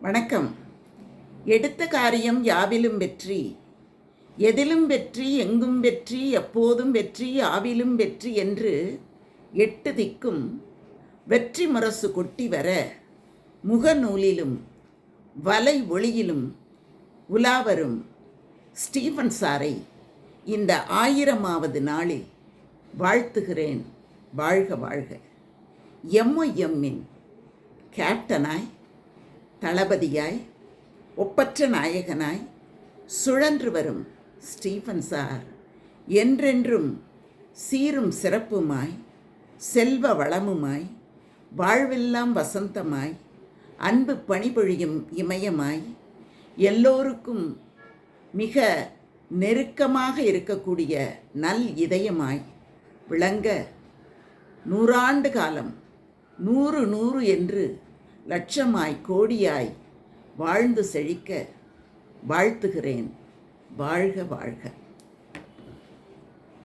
வணக்கம். எடுத்த காரியம் யாவிலும் வெற்றி எதிலும் வெற்றி எங்கும் வெற்றி எப்போதும் வெற்றி ஆவிலும் வெற்றி என்று எட்டு திக்கும் வெற்றி முரசு கொட்டி வர முகநூலிலும் வலை ஒளியிலும் உலாவரும் ஸ்டீஃபன் சாரை இந்த ஆயிரமாவது நாளில் வாழ்த்துகிறேன். வாழ்க வாழ்க. எம்ஒஎம்மின் கேப்டனாய் தளபதியாய் ஒப்பற்ற நாயகனாய் சுழன்று வரும் ஸ்டீஃபன் சார். என்றென்றும் சீரும் சிறப்புமாய் செல்வ வளமுமாய் வாழ்வெல்லாம் வசந்தமாய் அன்பு பணிபொழியும் இமயமாய் எல்லோருக்கும் மிக நெருக்கமாக இருக்கக்கூடிய நல் இதயமாய் விளங்க நூறாண்டு காலம் நூறு நூறு என்று லட்சமாய் கோடியாய் வாழ்ந்து செழிக்க வாழ்த்துகிறேன். வாழ்க வாழ்க.